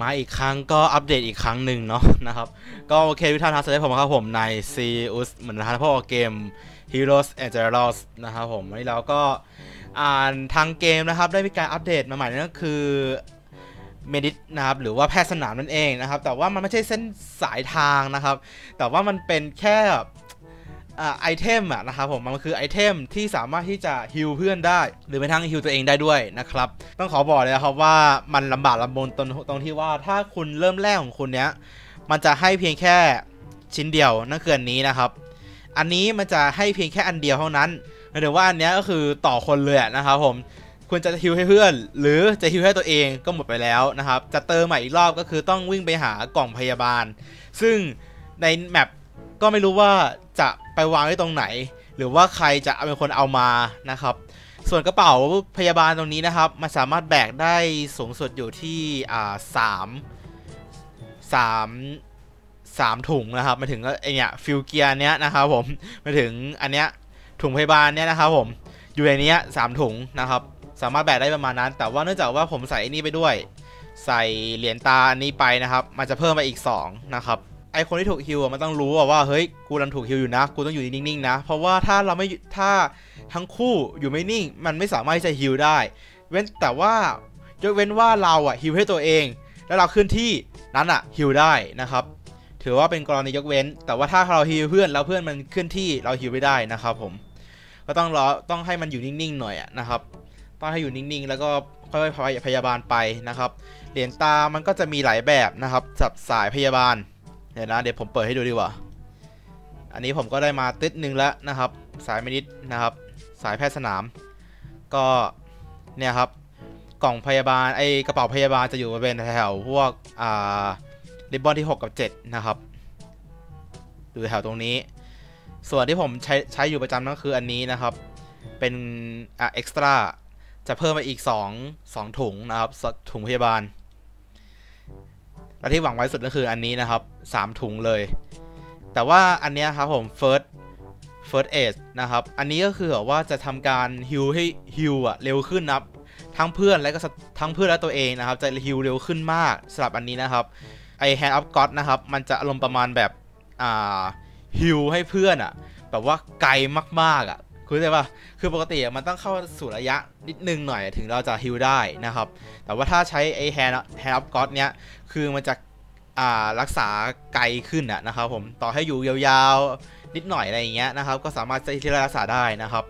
มาอีกครั้งก็อัปเดตอีกครั้งหนึ่งเนาะนะครับ ก็โอเคทุกท่านทักสวัสดีผมครับผมในซีอุสเหมือนนะครับพวกเกม Heroes and Zeros นะครับผมวันนี้เราก็อ่านทางเกมนะครับ ได้มีการอัปเดตมาใหม่นั่นก็คือเมดิตนะครับหรือว่าแพทย์สนามนั่นเองนะครับ แต่ว่ามันไม่ใช่เส้นสายทางนะครับ แต่ว่ามันเป็นแค่ ไอเทมอะนะครับผมมันคือไอเทมที่สามารถที่จะฮิลเพื่อนได้ หรือแม้กระทั่งฮิลตัวเองได้ด้วยนะครับต้องขอบอกเลยนะครับว่ามันลำบากลำบนตรงตรงที่ว่าถ้าคุณเริ่มแรกของคุณเนี้ยมันจะให้เพียงแค่ชิ้นเดียวนั่นคืออันนี้นะครับ อันนี้มันจะให้เพียงแค่อันเดียวเท่านั้นหมายถึงว่าอันเนี้ยก็คือต่อคนเลยนะครับผมคุณจะฮิวให้เพื่อน หรือจะฮิวให้ตัวเองก็หมดไปแล้วนะครับ จะเติมใหม่อีกรอบก็คือต้องวิ่งไปหากล่องพยาบาล ซึ่งในแมป ก็ไม่รู้ว่าจะไปวางไว้ตรงไหน หรือว่าใครจะเป็นคนเอามานะครับ ส่วนกระเป๋าพยาบาลตรงนี้นะครับ มันสามารถแบกได้สูงสุดอยู่ที่อ่าสามสามสามถุงนะครับมาถึงไอเนี้ยฟิลเกียเนี้ยนะครับผมมาถึงอันเนี้ยถุงพยาบาลเนี้ยนะครับผมอยู่ในเนี้ยสามถุงนะครับ สามารถแบกได้ประมาณนั้น แต่ว่าเนื่องจากว่าผมใส่ไอ้นี่ไปด้วย ใส่เหรียญตาอันนี้ไปนะครับ มันจะเพิ่มไปอีก 2 นะครับ ไอคนที่ถูกฮิวอะมันต้องรู้ว่าเฮ้ยกูกำลังถูกฮิวอยู่นะ กูต้องอยู่นิ่งๆนะ เพราะว่าถ้าเราไม่ถ้าทั้งคู่อยู่ไม่นิ่ง มันไม่สามารถที่จะฮิวได้ เว้นแต่ว่ายกเว้นว่าเราอะฮิวให้ตัวเอง แล้วเราขึ้นที่นั้นอะฮิวได้นะครับ ถือว่าเป็นกรณียกเว้น แต่ว่าถ้าเราฮิวเพื่อนแล้วเพื่อนมันขึ้นที่เราฮิวไม่ได้นะครับ ผม ก็ต้องรอต้องให้มันอยู่นิ่งๆหน่อยอะนะครับ ต้องให้อยู่นิ่งๆ แล้วก็ค่อยๆพยาบาลไปนะครับ เหรียญตามันก็จะมีหลายแบบนะครับสับสายพยาบาล เดี๋ยวนะเดี๋ยวผมเปิดให้ดูดีกว่า อันนี้ผมก็ได้มาติดหนึ่งแล้วนะครับ สายมินิดนะครับ สายแพทย์สนาม ก็เนี่ยครับกล่องพยาบาลไอกระเป๋าพยาบาลจะอยู่บริเวณแถวพวกอ่าริบบอนที่ 6 กับ 7 นะครับอยู่แถวตรงนี้ ส่วนที่ผมใช้ใช้อยู่ประจำนั่นคืออันนี้นะครับ เป็นอ่าเอ็กซ์ตร้าจะเพิ่มมาอีก 2 2 ถุงนะครับถุงพยาบาล และที่หวังไว้สุดก็คืออันนี้นะครับ 3 ถุงเลย แต่ว่าอันนี้ครับผม first first aid นะครับ อันนี้ก็คือแบบว่าจะทำการฮิลให้ฮิลอะเร็วขึ้นนะครับ ทั้งเพื่อนและก็ทั้งเพื่อนและตัวเองนะครับ จะฮิลเร็วขึ้นมากสำหรับอันนี้นะครับไอ hand of god นะครับ มันจะอารมณ์ประมาณแบบอ่าฮิลให้เพื่อนอะแบบว่าไกลมากๆอะคุณเข้าใจปะคือปกติมันต้องเข้าสู่ระยะนิดนึงหน่อยถึงเราจะฮิลได้นะครับ แต่ว่าถ้าใช้ไอ้ hand hand of god เนี้ย คือมันจะอ่ารักษาไกลขึ้นอะนะครับผมต่อให้อยู่ยาวๆนิดหน่อยอะไรอย่างเงี้ยนะครับก็สามารถที่จะรักษาได้นะครับ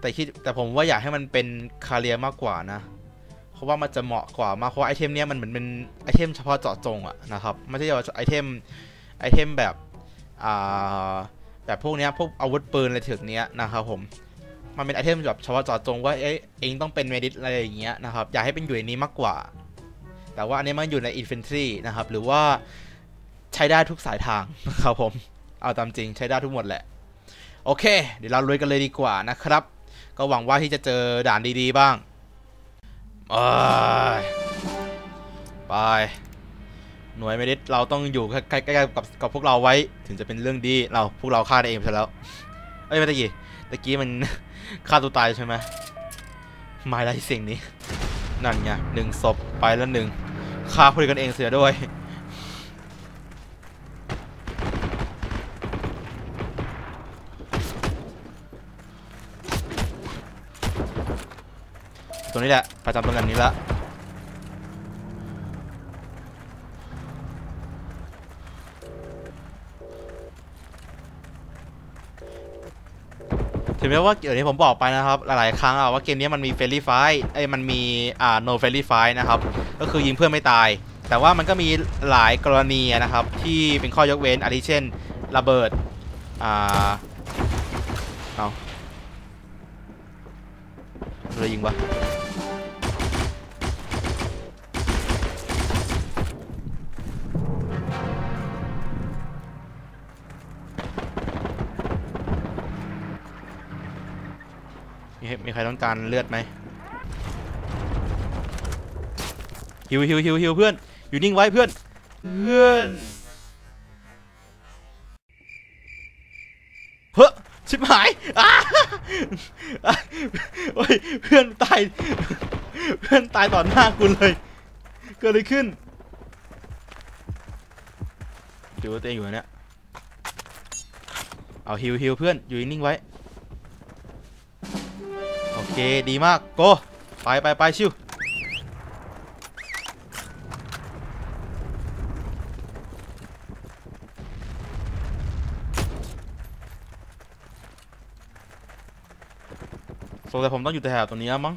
แต่คิดแต่ผมว่าอยากให้มันเป็นคาเรียมากกว่านะเพราะว่ามันจะเหมาะกว่ามากเพราะไอเทมเนี้ยมันเหมือนเป็นไอเทมเฉพาะเจาะจงอะนะครับไม่ใช่ไอเทมไอเทมแบบอ่าแบบพวกเนี้ยพวกอาวุธปืนอะไรถึงเนี้ยนะครับผมมันเป็นไอเทมแบบเฉพาะเจาะจงว่าเอ๊ะเองต้องเป็นเมดิสอะไรอย่างเงี้ยนะครับอยากให้เป็นอยู่ในนี้มากกว่า แต่ว่าอันนี้มันอยู่ในอินฟินิตี้นะครับ หรือว่าใช้ได้ทุกสายทางนะครับผม เอาตามจริงใช้ได้ทุกหมดแหละ โอเค เดี๋ยวเราลุยกันเลยดีกว่านะครับ ก็หวังว่าที่จะเจอด่านดีๆบ้างไปหน่วยเมดิสเราต้องอยู่ใกล้ๆกับกับพวกเราไว้ ถึงจะเป็นเรื่องดีเราพวกเราฆ่าได้เองซะแล้ว เอ้ยไม่ตะกี้ตะกี้มันฆ่าตัวตายใช่ไหมไม่ไรสิ่งนี้ นั่นไงหนึ่งศพไปแล้วหนึ่ง คาคุยกันเองเสียด้วยตัวนี้แหละประจำตรงกันนี้ละ งแม้ว่าเดี๋ยวนี้ผมบอกไปนะครับหลายๆครั้งอะว่าเกมนี้มันมีเฟรลี่ไฟไอ้มันมีอ่า no friendly fight นะครับก็คือยิงเพื่อนไม่ตาย แต่ว่ามันก็มีหลายกรณีนะครับที่เป็นข้อยกเว้นอาทิเช่นระเบิดอ่าเอาเรายิงวะ มีมีใครต้องการเลือดไหมฮิวฮิวฮิวฮิวเพื่อน อยู่นิ่งไว้เพื่อน เพื่อน เฮ้อชิบหายอ้าโอ้ยเพื่อนตาย เพื่อนตายต่อหน้ากูเลย เกิดอะไรขึ้นดูว่าตัวเองอยู่เนี่ย เอาฮิวฮิวเพื่อน อยู่นิ่งไว้ เคดีมากโกไปไปไปชิวสงสัยผมต้องอยู่แถวตรงนี้แล้วมั้ง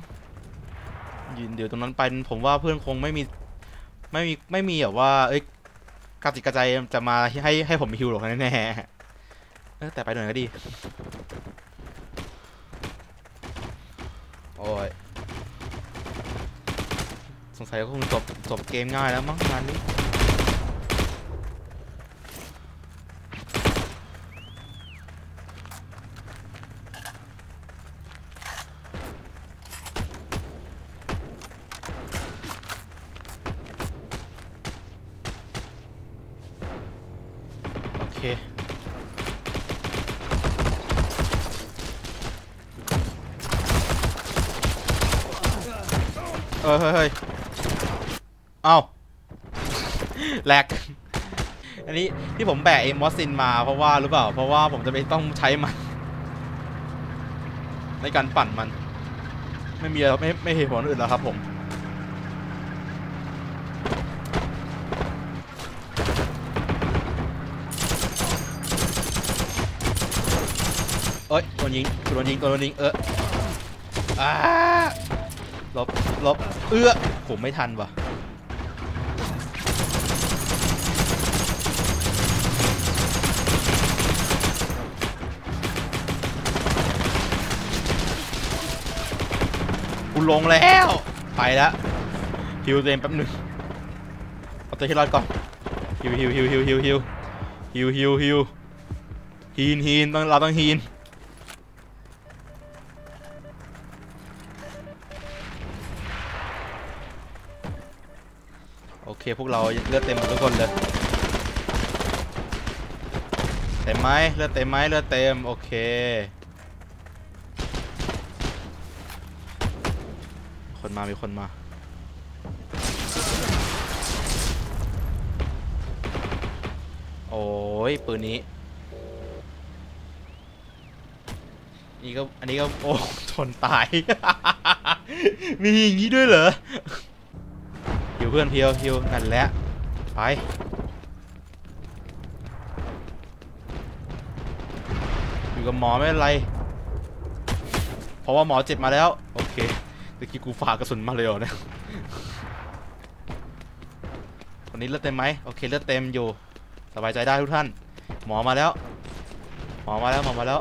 ยืนเดี๋ยวตรงนั้นไปผมว่าเพื่อนคงไม่มีไม่มีไม่มีแบบว่าเอ้ยกระจิกกระใจจะมาให้ให้ผมฮิวหรอกแน่ๆแต่ไปหน่อยก็ดี โอ้ยสงสัยก็คงจบจบเกมง่ายแล้วมั้งงานนี้ โอเค เฮ้ยเอ้าแหลกอันนี้ที่ผมแบกเอมอสซินมาเพราะว่ารือเปล่า เพราะว่าผมจะไปต้องใช้มัน ในการปั่นมัน ไม่มีไม่ไม่เหตุผลอื่นแล้วครับผมเอ้ยโดนยิงโดนยิงโดนยิงเอออ่า ลบลบเอื้อผมไม่ทันวะกูลงแล้ว ไปแล้วฮิวตัวเองแป๊บหนึงเอาตัวที่รอดก่อนฮิวฮิวฮิวฮิวฮิวฮิวฮิวฮิวฮิวฮีนฮีนต้องเราต้องฮีน เคพวกเราเลือดเต็มหมดทุกคนเลยเต็มไหมเลือดเต็มไหมเลือดเต็มโอเคคนมามีคนมาโอ้ยปืนนี้นี่ก็อันนี้ก็โอ้ทนตาย มีอย่างนี้ด้วยเหรอ เพื่อนเพียวฮิวนั่นแหละไปอยู่กับหมอไม่เป็นไร เพราะว่าหมอเจ็บมาแล้ว โอเคตะกี้กูฝากกระสุนมาเลยเหรอเนี่ยวันนี้เลือดเต็มไหมโอเคเลือดเต็มอยู่ สบายใจได้ทุกท่าน หมอมาแล้ว หมอมาแล้วหมอมาแล้ว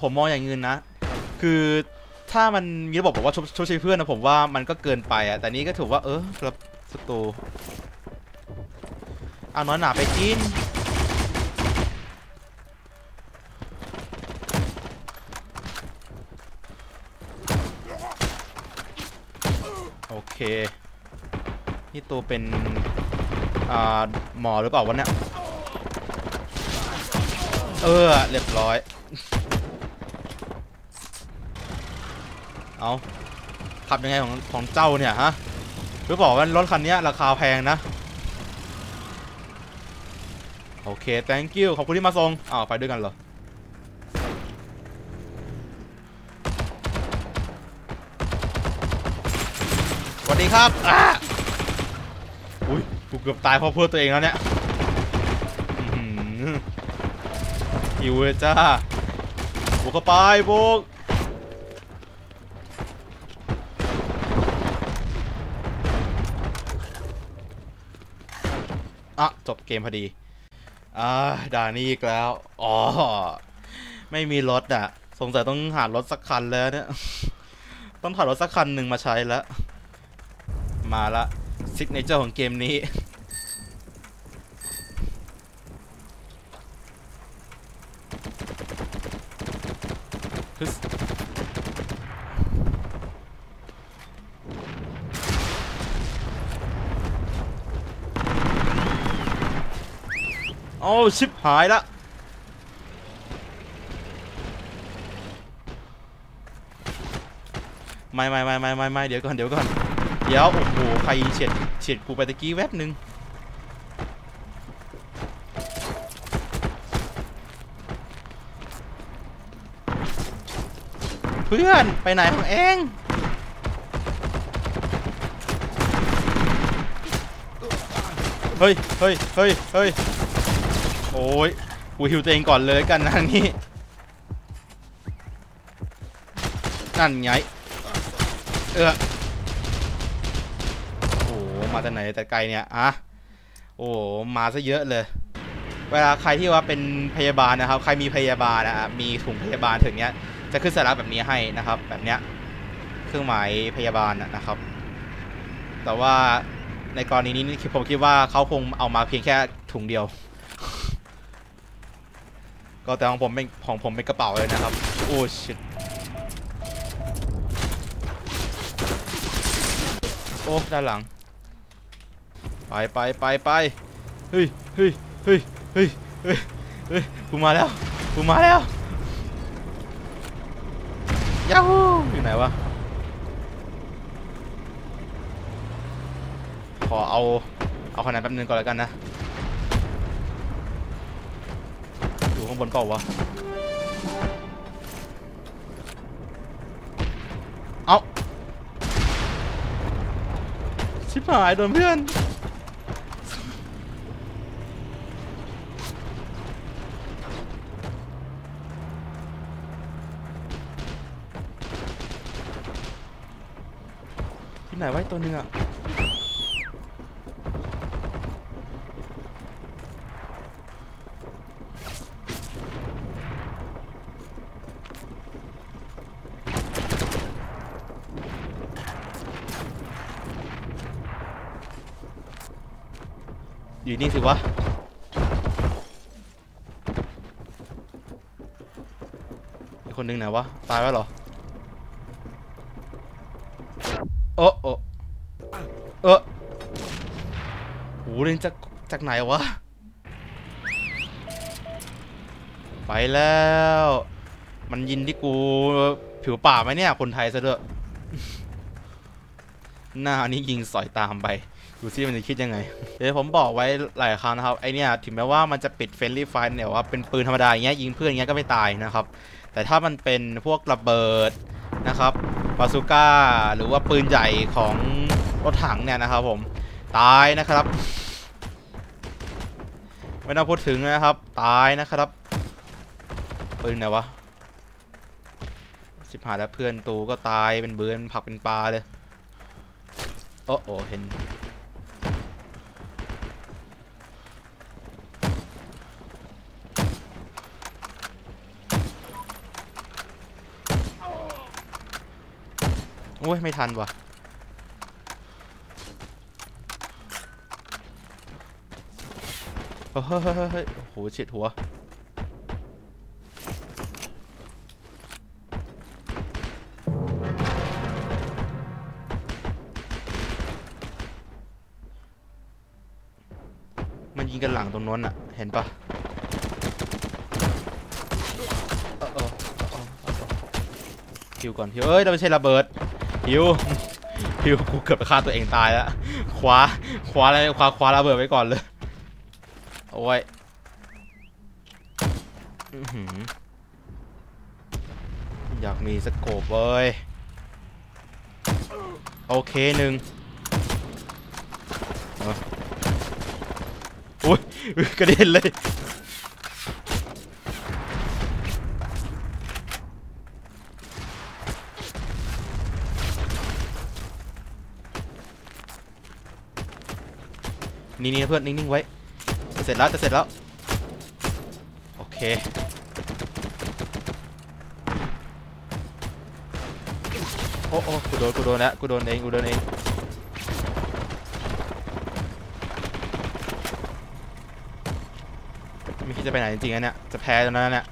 ผมมองอย่างเงินนะ คือถ้ามันมีระบบบอกว่าช่วยช่วยเพื่อนนะผมว่ามันก็เกินไปอะแต่นี้ก็ถือว่าเออครับสตูเอาน้อยหนาไปกินโอเค นี่ตัวเป็นอ่าหมอหรือเปล่าวะเนี่ย เออ เรียบร้อย เอาขับยังไงของของเจ้าเนี่ยฮะหรือบอกว่ารถคันนี้ราคาแพงนะ โอเค thank you ขอบคุณที่มาส่งอ้าวไปด้วยกันเหรอสวัสดีครับอะอุ้ยกูเกือบตายเพราะเพื่อตัวเองแล้วเนี่ยอิวเจ้าบุกเข้าไปบุก อะจบเกมพอดี อ่าด่านนี้อีกแล้ว อ๋อ ไม่มีรถอะ สงสัยต้องหารถสักคันแล้วเนี่ย ต้องถอดรถสักคันหนึ่งมาใช้แล้ว มาละซิกเนเจอร์ของเกมนี้ เอาชิบหายละไม่ไม่ไม่ไม่ไม่ไม่เดี๋ยวก่อนเดี๋ยวก่อนเดี๋ยวโอ้โหใครเฉียดเฉียดกูไปตะกี้แวบหนึ่งเพื่อนไปไหนของเองเฮ้ยเฮ้ยเฮ้ยเฮ้ย โอ้ยกูฮิวตัวเองก่อนเลยกันนะนี่นั่นไงเออโอ้โหมาแต่ไหนแต่ไกลเนี่ยอะโอ้โหมาซะเยอะเลย เวลาใครที่ว่าเป็นพยาบาลนะครับ ใครมีพยาบาลนะมีถุงพยาบาลถึงเนี้ยจะขึ้นสัญลักษณ์แบบนี้ให้นะครับ แบบเนี้ยเครื่องหมายพยาบาลนะนะครับ แต่ว่าในกรณีนี้ผมคิดว่าเขาคงเอามาเพียงแค่ถุงเดียว ก็แต่ของผมเป็นของผมเป็นกระเป๋าเลยนะครับ โอ้ชิตโอ้ด้านหลัง ไปไปไปไปเฮ้ยเฮ้ยเฮ้ยเฮ้ยเฮ้ยเฮ้ยกูมาแล้วกูมาแล้วยาฮูอยู่ไหนวะขอเอาเอาคะแนนแป๊บนึงก่อนแล้วกันนะ อยู่ ข้างบนเปล่าวะ เอาชิบหายโดนเพื่อน ที่ไหนไว้ตัวหนึงอะ นี่สิวะ อีกคนนึงไหนวะ ตายแล้วเหรอ โอ้โอ้เออโหเล่นจากจากไหนวะ ไปแล้ว มันยินที่กูผิวป่าไหมเนี่ย คนไทยซะด้วย หน้านี่ยิงสอยตามไป ดูซิมันจะคิดยังไง เดี๋ยวผมบอกไว้หลายครั้งนะครับ ไอเนี่ยถึงแม้ว่ามันจะปิดเฟรนลี่ไฟเนี่ยว่าเป็นปืนธรรมดาอย่างเงี้ยยิงเพื่อนอย่างเงี้ยก็ไม่ตายนะครับ แต่ถ้ามันเป็นพวกระเบิดนะครับบาซูก้าหรือว่าปืนใหญ่ของรถถังเนี่ยนะครับผมตายนะครับ ไม่ต้องพูดถึงนะครับ ตายนะครับปืนไหนวะสิบหาแล้วเพื่อนตูก็ตายเป็นเบือนผักเป็นปลาเลยโอ้โอเห็น โอ้ย ไม่ทันว่ะ เฮ้ยเฮ้ยเฮ้ยโอ้โหเฉียดหัว มันยิงกันหลังตรงนู้นอะเห็นปะเออเออเออเออเออฮิวก่อนฮิวเอ้ย เราไม่ใช่ระเบิด ฮิวฮิวกูเกือบฆ่าตัวเองตายแล้วคว้าคว้าอะไรคว้าคว้าระเบิดไว้ก่อนเลยโอ้ยอยากมีสโคปเว้ยโอเคหนึ่งอาโอ้ยกระเด็นเลย นี่นี่เพื่อนนิ่งๆไว้จะเสร็จแล้วจะเสร็จแล้ว โอเค โอ้โอ้กูโดนกูโดนแล้วกูโดนเองกูโดนเองไม่คิดจะไปไหนจริงๆนะเนี่ยจะแพ้แล้วนะเนี่ย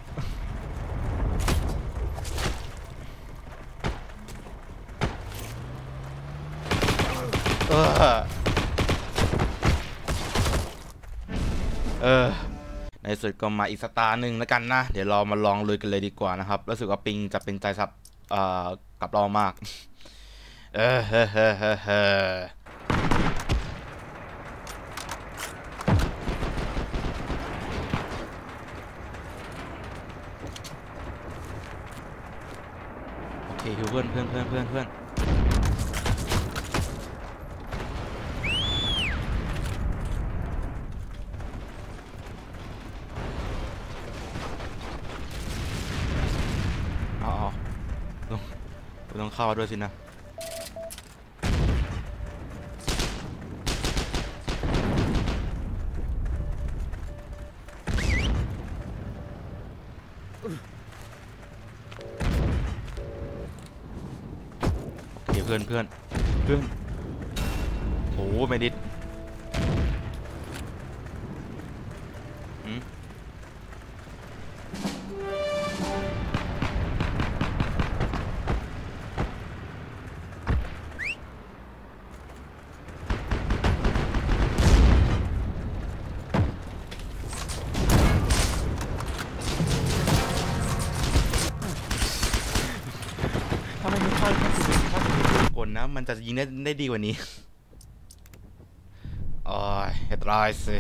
เออ เออ ในสุดก็มาอีกสตาร์หนึ่งแล้วกันนะ เดี๋ยวเรามาลองลุยกันเลยดีกว่านะครับรู้สึกว่าปิงจะเป็นใจสับเอ่อกับเรามาก เออเฮ้เฮ้เฮ้เฮ้อโอเคเพื่อนเพื่อนเพื่อนเพื่อนเพื่อนเอาเอา ต้องต้องเข้าด้วยสินะโอเคเพื่อนเพื่อนเพื่อนโอ้ไม่ดิด มันจะยิงได้ได้ดีกว่านี้โอ้ยเฮ็ดไรสิ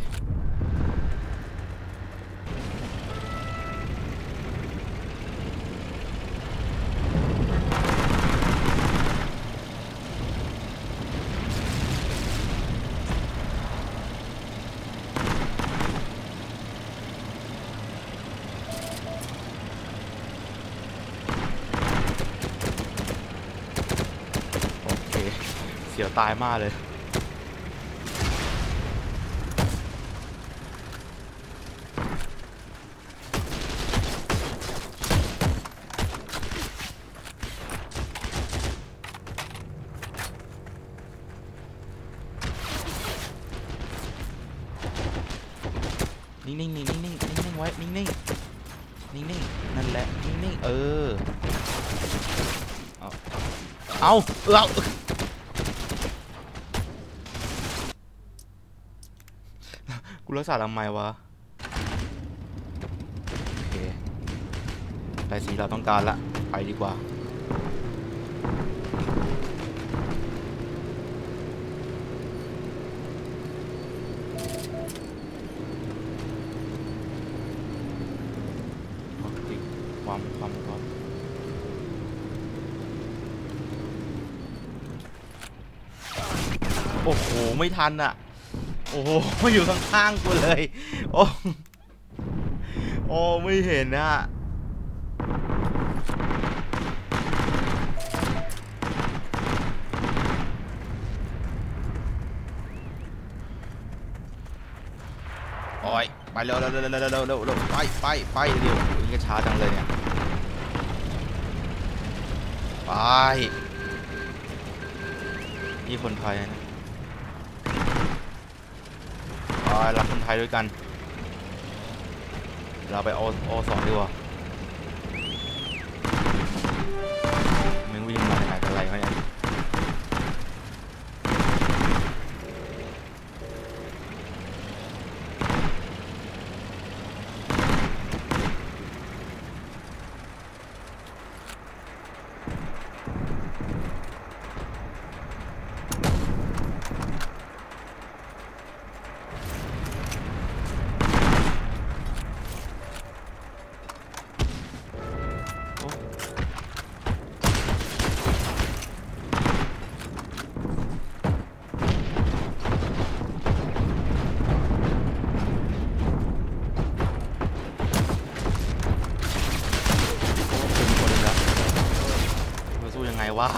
เค เสียวตายมากเลยนิ่งๆนิ่งๆนิ่งๆนิ่งๆไว้นิ่งๆนิ่งๆนั่นแหละนิ่งๆเออ เอาเอาเอา กูรักษาทำไมวะ โอเคได้สีเราต้องการละ ไปดีกว่าโอเคความความความโอ้โห ไม่ทันอะ่ะ โอ้โหอยู่ข้างๆกูเลย โอ้โอ้ไม่เห็นนะโอ้ยไปเร็วๆๆๆๆๆร็วเร็วเร็วเร็วเร็วไปไปไปเร็วนี่ก็ช้าจังเลยเนี่ยไปนี่คนไทยนะ ไปรักคนไทยด้วยกัน เราไปโอโอสองดีกว่ามึงวิ่งมาไหนกันอะไรวะเนี่ย โอ้เป็นคนแล้วจะสู้ยังไง วะ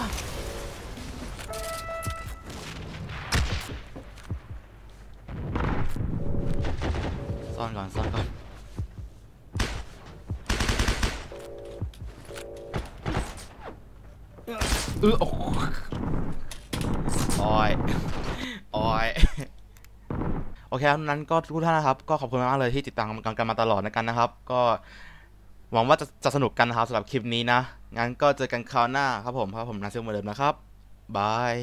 ซ่อนก่อนซ่อนก่อนเออโอ้โหโอ้ยโอ้ยโอเคครับนั้นก็ทุกท่านนะครับ ก็ขอบคุณมากๆเลยที่ติดตามกันกันมาตลอดนะกันนะครับ ก็ หวังว่าจะจะสนุกกันนะครับสำหรับคลิปนี้นะ งั้นก็เจอกันคราวหน้าครับผมครับผมนาซิลเหมือนเดิมนะครับบาย